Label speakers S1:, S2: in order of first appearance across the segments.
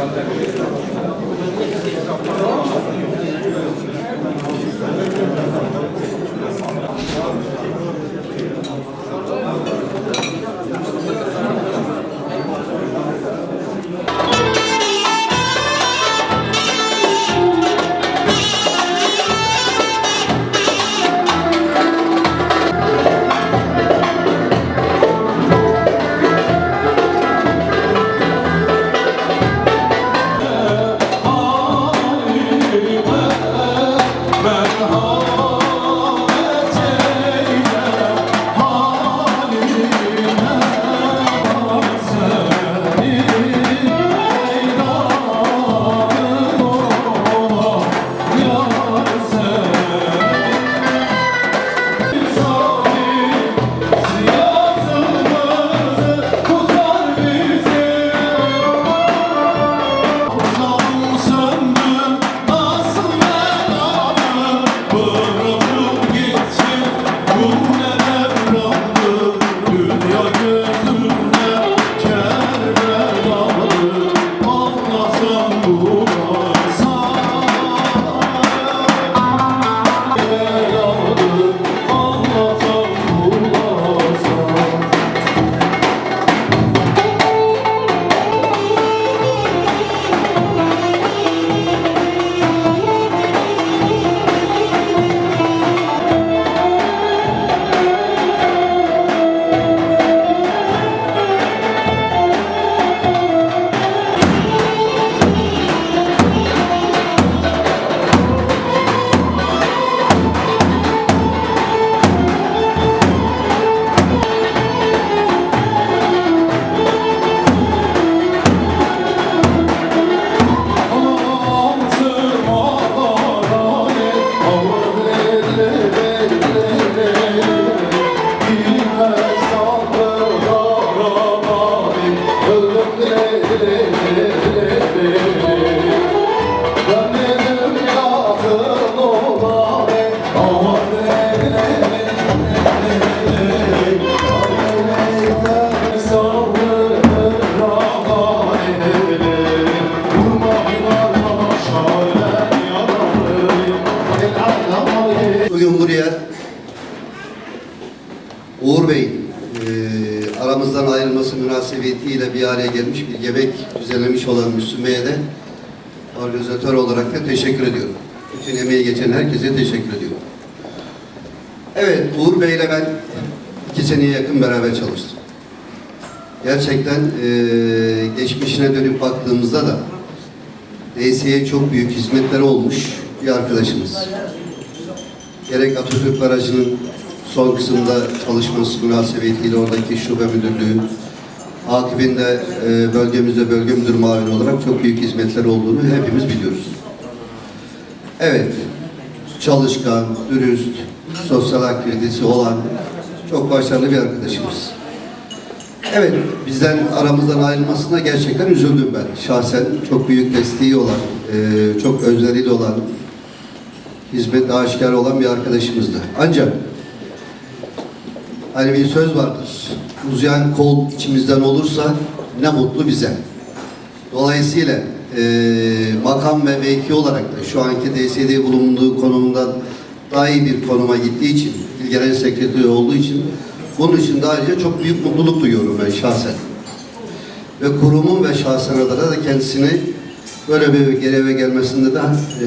S1: Gracias. Münasebetiyle bir araya gelmiş bir yemek düzenlemiş olan Müslüm Bey'e de organizatör olarak da teşekkür ediyorum. Bütün emeği geçen herkese teşekkür ediyorum. Evet, Uğur Bey'le ben iki seneye yakın beraber çalıştım. Gerçekten e, geçmişine dönüp baktığımızda da DSE'ye çok büyük hizmetleri olmuş bir arkadaşımız. Gerek Atatürk Barajı'nın son kısımda çalışması münasebetiyle oradaki şube müdürlüğü, akibinde e, bölgemizde bölge müdür mavini olarak çok büyük hizmetler olduğunu hepimiz biliyoruz. Evet, çalışkan, dürüst, sosyal aktivitesi olan çok başarılı bir arkadaşımız. Evet, bizden aramızdan ayrılmasına gerçekten üzüldüm ben. Şahsen çok büyük desteği olan, e, çok özveriyle olan, hizmet aşikar olan bir arkadaşımızdı. Ancak hani bir söz vardır. Uzayan kol içimizden olursa ne mutlu bize. Dolayısıyla e, makam ve mevki olarak da şu anki DSD bulunduğu konumundan daha iyi bir konuma gittiği için, il sekreteri olduğu için bunun için de ayrıca çok büyük mutluluk duyuyorum ben şahsen. Ve kurumun ve şahsen adına da kendisini böyle bir göreve gelmesinde de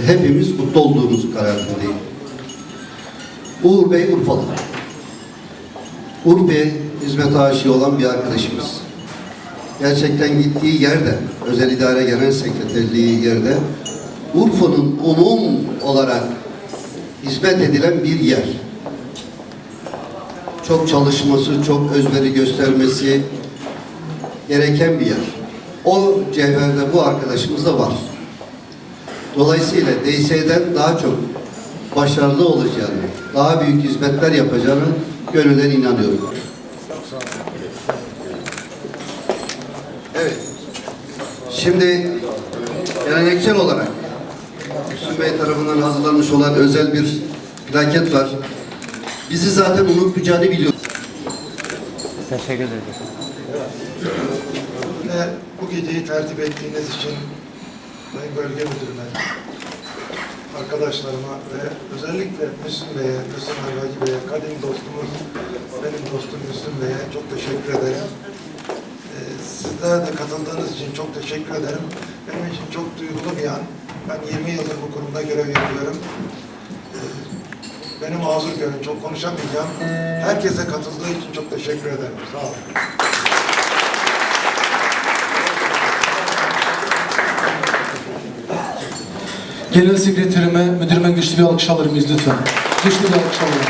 S1: hepimiz mutlu olduğumuz kanaatindeyim. Uğur Bey Urfalı. Bey hizmet aşığı olan bir arkadaşımız. Gerçekten gittiği yerde, özel idare genel sekreterliği yerde Urfa'nın umum olarak hizmet edilen bir yer. Çok çalışması, çok özveri göstermesi gereken bir yer. O cevherde bu arkadaşımızda var. Dolayısıyla DS'den daha çok başarılı olacağını, daha büyük hizmetler yapacağını gönülden inanıyorum. Evet. Şimdi geleneksel olarak Müslüm Bey tarafından hazırlanmış olan özel bir plaket var. Bizi zaten unutmayacağını biliyoruz.
S2: Teşekkür ederim.
S3: ve bu geceyi tertip ettiğiniz için
S2: Sayın Bölge Müdürüme, arkadaşlarıma ve özellikle Müslüm Bey'e, Müslüm Hayvacı Bey'e, kadim dostumuz, benim dostum Müslüm Bey'e çok teşekkür ederim. Ee, Sizler de katıldığınız için çok teşekkür ederim. Benim için çok duygulu bir an. Ben 20 yıldır bu kurumda görev yapıyorum. Ee, Beni mazur görün, çok konuşamayacağım. Herkese katıldığı için çok teşekkür ederim. Sağ olun.
S3: Genel sekreterime, müdürüme güçlü bir alkış alır mıyız lütfen? Güçlü bir alkış alırım.